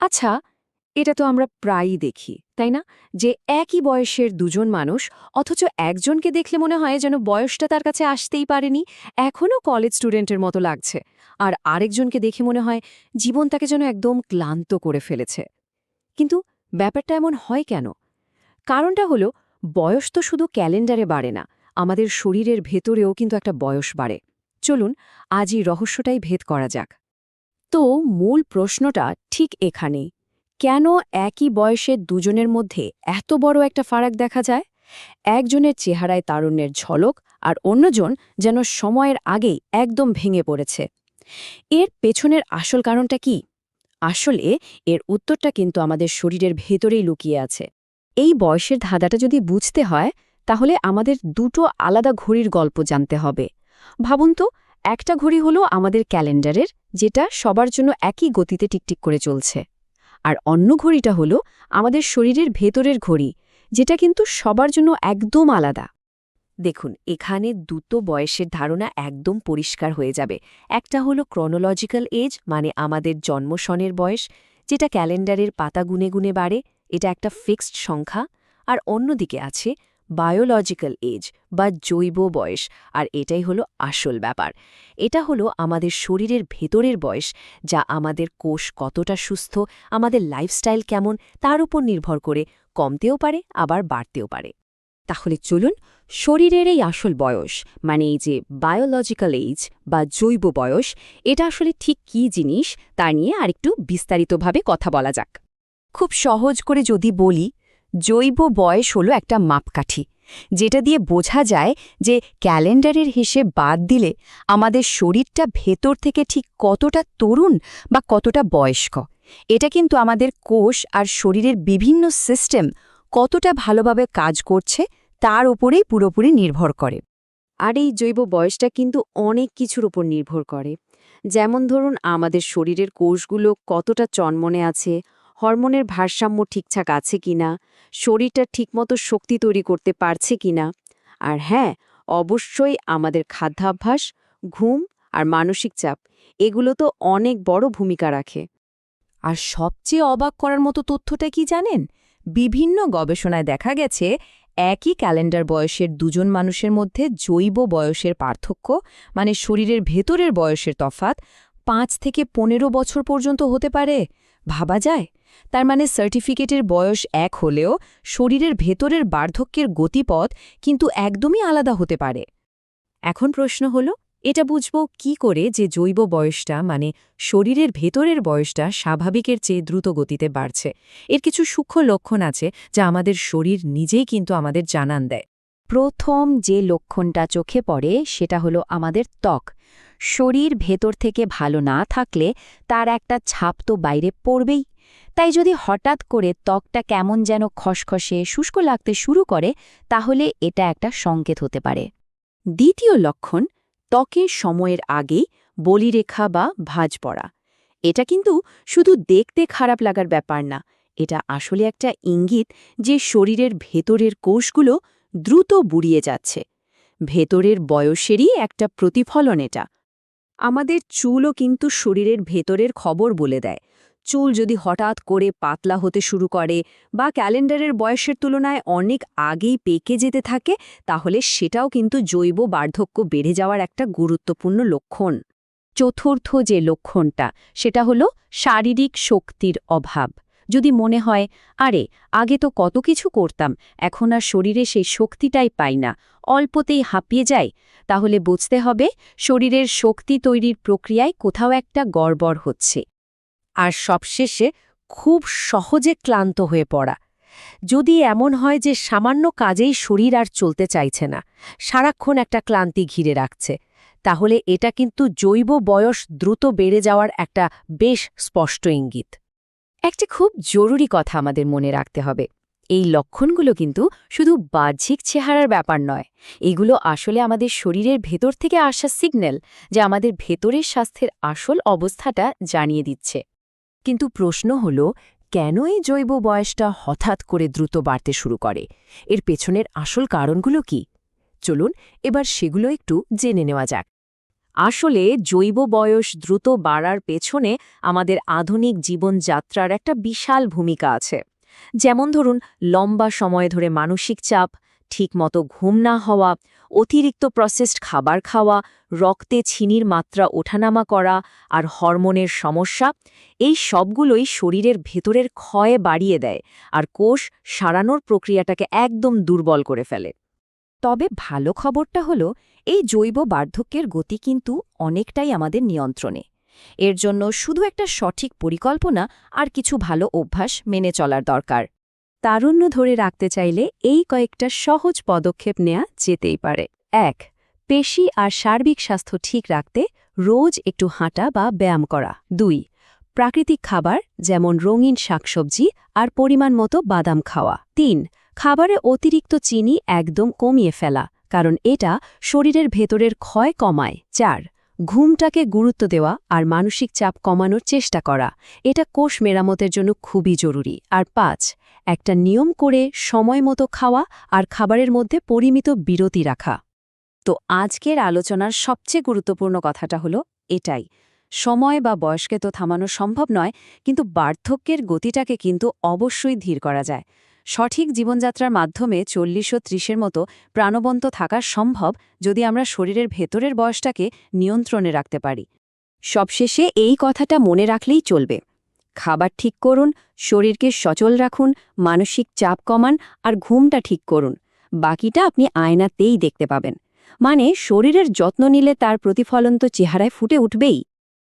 আচ্ছা এটা তো আমরা প্রায়ই দেখি, তাই না? যে একই বয়সের দুজন মানুষ, অথচ একজনকে দেখলে মনে হয় যেন বয়সটা তার কাছে আসতেই পারেনি, এখনও কলেজ স্টুডেন্টের মতো লাগছে। আর আরেকজনকে দেখে মনে হয় জীবন তাকে যেন একদম ক্লান্ত করে ফেলেছে। কিন্তু ব্যাপারটা এমন হয় কেন? কারণটা হলো, বয়স তো শুধু ক্যালেন্ডারে বাড়ে না, আমাদের শরীরের ভেতরেও কিন্তু একটা বয়স বাড়ে। চলুন আজ এই রহস্যটাই ভেদ করা যাক। তো মূল প্রশ্নটা ঠিক এখানেই। কেন একই বয়সের দুজনের মধ্যে এত বড় একটা ফারাক দেখা যায়? একজনের চেহারায় তারুণ্যের ঝলক আর অন্যজন যেন সময়ের আগেই একদম ভেঙে পড়েছে। এর পেছনের আসল কারণটা কি? আসলে এর উত্তরটা কিন্তু আমাদের শরীরের ভেতরেই লুকিয়ে আছে। এই বয়সের ধাঁধাটা যদি বুঝতে হয়, তাহলে আমাদের দুটো আলাদা ঘড়ির গল্প জানতে হবে। ভাবুন তো, একটা ঘড়ি হলো আমাদের ক্যালেন্ডারের যেটা সবার জন্য একই গতিতে টিকটিক করে চলছে। আর অন্য ঘড়িটা হলো আমাদের শরীরের ভেতরের ঘড়ি, যেটা কিন্তু সবার জন্য একদম আলাদা। দেখুন, এখানে দুটো বয়সের ধারণা একদম পরিষ্কার হয়ে যাবে। একটা হলো ক্রনোলজিক্যাল এজ মানে আমাদের জন্মসনের বয়স, যেটা ক্যালেন্ডারের পাতা গুনে গুনে বাড়ে, এটা একটা ফিক্সড সংখ্যা। আর অন্যদিকে আছে বায়োলজিক্যাল এজ বা জৈব বয়স, আর এটাই হলো আসল ব্যাপার। এটা হলো আমাদের শরীরের ভেতরের বয়স, যা আমাদের কোষ কতটা সুস্থ, আমাদের লাইফস্টাইল কেমন, তার উপর নির্ভর করে, কমতেও পারে, আবার বাড়তেও পারে। তাহলে চলুন, শরীরের এই আসল বয়স মানে এই যে বায়োলজিক্যাল এজ বা জৈব বয়স, এটা আসলে ঠিক কী জিনিস, তা নিয়ে আরেকটু বিস্তারিতভাবে কথা বলা যাক। খুব সহজ করে যদি বলি জৈব বয়স হলো একটা মাপকাঠি, যেটা দিয়ে বোঝা যায় যে ক্যালেন্ডারের হিসেব বাদ দিলে আমাদের শরীরটা ভেতর থেকে ঠিক কতটা তরুণ বা কতটা বয়স্ক। এটা কিন্তু আমাদের কোষ আর শরীরের বিভিন্ন সিস্টেম কতটা ভালোভাবে কাজ করছে তার উপরেই পুরোপুরি নির্ভর করে। আর এই জৈব বয়সটা কিন্তু অনেক কিছুর উপর নির্ভর করে। যেমন ধরুন, আমাদের শরীরের কোষগুলো কতটা চনমনে আছে হরমোনের ভারসাম্য ঠিকঠাক আছে কিনা, শরীরটা ঠিকমতো শক্তি তৈরি করতে পারছে কিনা, আর হ্যাঁ অবশ্যই আমাদের খাদ্যাভ্যাস, ঘুম আর মানসিক চাপ, এগুলো তো অনেক বড় ভূমিকা রাখে। আর সবচেয়ে অবাক করার মতো তথ্যটা কি জানেন? বিভিন্ন গবেষণায় দেখা গেছে, একই ক্যালেন্ডার বয়সের দুজন মানুষের মধ্যে জৈব বয়সের পার্থক্য মানে শরীরের ভেতরের বয়সের তফাত পাঁচ থেকে পনেরো বছর পর্যন্ত হতে পারে? ভাবা যায়। তার মানে সার্টিফিকেটের বয়স এক হলেও শরীরের ভেতরের বার্ধক্যের গতিপথ কিন্তু একদমই আলাদা হতে পারে। এখন প্রশ্ন হল, এটা বুঝব কি করে যে জৈব বয়সটা মানে শরীরের ভেতরের বয়সটা স্বাভাবিকের চেয়ে দ্রুত গতিতে বাড়ছে। এর কিছু সূক্ষ্ম লক্ষণ আছে যা আমাদের শরীর নিজেই কিন্তু আমাদের জানান দেয়। প্রথম যে লক্ষণটা চোখে পড়ে সেটা হলো আমাদের ত্বক। শরীর ভেতর থেকে ভালো না থাকলে তার একটা ছাপ তো বাইরে পড়বেই। তাই যদি হঠাৎ করে ত্বকটা কেমন যেন খসখসে, শুষ্ক লাগতে শুরু করে, তাহলে এটা একটা সংকেত হতে পারে। দ্বিতীয় লক্ষণ, ত্বকের সময়ের আগেই বলিরেখা বা ভাঁজ পড়া। এটা কিন্তু শুধু দেখতে খারাপ লাগার ব্যাপার না, এটা আসলে একটা ইঙ্গিত যে শরীরের ভেতরের কোষগুলো দ্রুত বুড়িয়ে যাচ্ছে। ভেতরের বয়সেরই একটা প্রতিফলন এটা। আমাদের চুলও কিন্তু শরীরের ভেতরের খবর বলে দেয়। চুল যদি হঠাৎ করে পাতলা হতে শুরু করে বা ক্যালেন্ডারের বয়সের তুলনায় অনেক আগেই পেকে যেতে থাকে, তাহলে সেটাও কিন্তু জৈব বার্ধক্য বেড়ে যাওয়ার একটা গুরুত্বপূর্ণ লক্ষণ। চতুর্থ যে লক্ষণটা, সেটা হলো শারীরিক শক্তির অভাব। যদি মনে হয়, আরে, আগে তো কত কিছু করতাম, এখন আর শরীরে সেই শক্তিটাই পাই না, অল্পতেই হাঁপিয়ে যায় তাহলে বুঝতে হবে শরীরের শক্তি তৈরির প্রক্রিয়ায় কোথাও একটা গড়বড় হচ্ছে। আর সবশেষে খুব সহজে ক্লান্ত হয়ে পড়া। যদি এমন হয় যে সামান্য কাজেই শরীর আর চলতে চাইছে না, সারাক্ষণ একটা ক্লান্তি ঘিরে রাখছে, তাহলে এটা কিন্তু জৈব বয়স দ্রুত বেড়ে যাওয়ার একটা বেশ স্পষ্ট ইঙ্গিত। একটি খুব জরুরি কথা আমাদের মনে রাখতে হবে। এই লক্ষণগুলো কিন্তু শুধু বাহ্যিক চেহারার ব্যাপার নয়। এগুলো আসলে আমাদের শরীরের ভেতর থেকে আসা সিগন্যাল যা আমাদের ভেতরের স্বাস্থ্যের আসল অবস্থাটা জানিয়ে দিচ্ছে। কিন্তু প্রশ্ন হল, কেন এই জৈব বয়সটা হঠাৎ করে দ্রুত বাড়তে শুরু করে? এর পেছনের আসল কারণগুলো কি? চলুন এবার সেগুলো একটু জেনে নেওয়া যাক। আসলে জৈব বয়স দ্রুত বাড়ার পেছনে আমাদের আধুনিক জীবনযাত্রার একটা বিশাল ভূমিকা আছে। যেমন ধরুন, লম্বা সময় ধরে মানসিক চাপ, ঠিকমতো ঘুম না হওয়া, অতিরিক্ত প্রসেসড খাবার খাওয়া, রক্তে ছিনির মাত্রা ওঠানামা করা আর হরমোনের সমস্যা, এই সবগুলোই শরীরের ভেতরের ক্ষয় বাড়িয়ে দেয় আর কোষ সারানোর প্রক্রিয়াটাকে একদম দুর্বল করে ফেলে। তবে ভালো খবরটা হলো এই জৈব বার্ধক্যের গতি কিন্তু অনেকটাই আমাদের নিয়ন্ত্রণে। এর জন্য শুধু একটা সঠিক পরিকল্পনা আর কিছু ভালো অভ্যাস মেনে চলার দরকার। তারুণ্য ধরে রাখতে চাইলে এই কয়েকটা সহজ পদক্ষেপ নেওয়া যেতেই পারে। এক, পেশি আর সার্বিক স্বাস্থ্য ঠিক রাখতে রোজ একটু হাঁটা বা ব্যায়াম করা। দুই, প্রাকৃতিক খাবার যেমন রঙিন শাকসবজি আর পরিমাণ মতো বাদাম খাওয়া। তিন, খাবারে অতিরিক্ত চিনি একদম কমিয়ে ফেলা। কারণ এটা শরীরের ভেতরের ক্ষয় কমায়। চার, ঘুমটাকে গুরুত্ব দেওয়া আর মানসিক চাপ কমানোর চেষ্টা করা। এটা কোষ মেরামতের জন্য খুবই জরুরি। আর পাঁচ, একটা নিয়ম করে সময় মতো খাওয়া আর খাবারের মধ্যে পরিমিত বিরতি রাখা। তো আজকের আলোচনার সবচেয়ে গুরুত্বপূর্ণ কথাটা হলো এটাই। সময় বা বয়সকে তো থামানো সম্ভব নয়, কিন্তু বার্ধক্যের গতিটাকে কিন্তু অবশ্যই ধীর করা যায়। সঠিক জীবনযাত্রার মাধ্যমে চল্লিশ ও ত্রিশের মতো প্রাণবন্ত থাকা সম্ভব যদি আমরা শরীরের ভেতরের বয়সটাকে নিয়ন্ত্রণে রাখতে পারি। সবশেষে এই কথাটা মনে রাখলেই চলবে। খাবার ঠিক করুন, শরীরকে সচল রাখুন, মানসিক চাপ কমান আর ঘুমটা ঠিক করুন। বাকিটা আপনি আয়নাতেই দেখতে পাবেন। মানে শরীরের যত্ন নিলে তার প্রতিফলন তো চেহারায় ফুটে উঠবেই।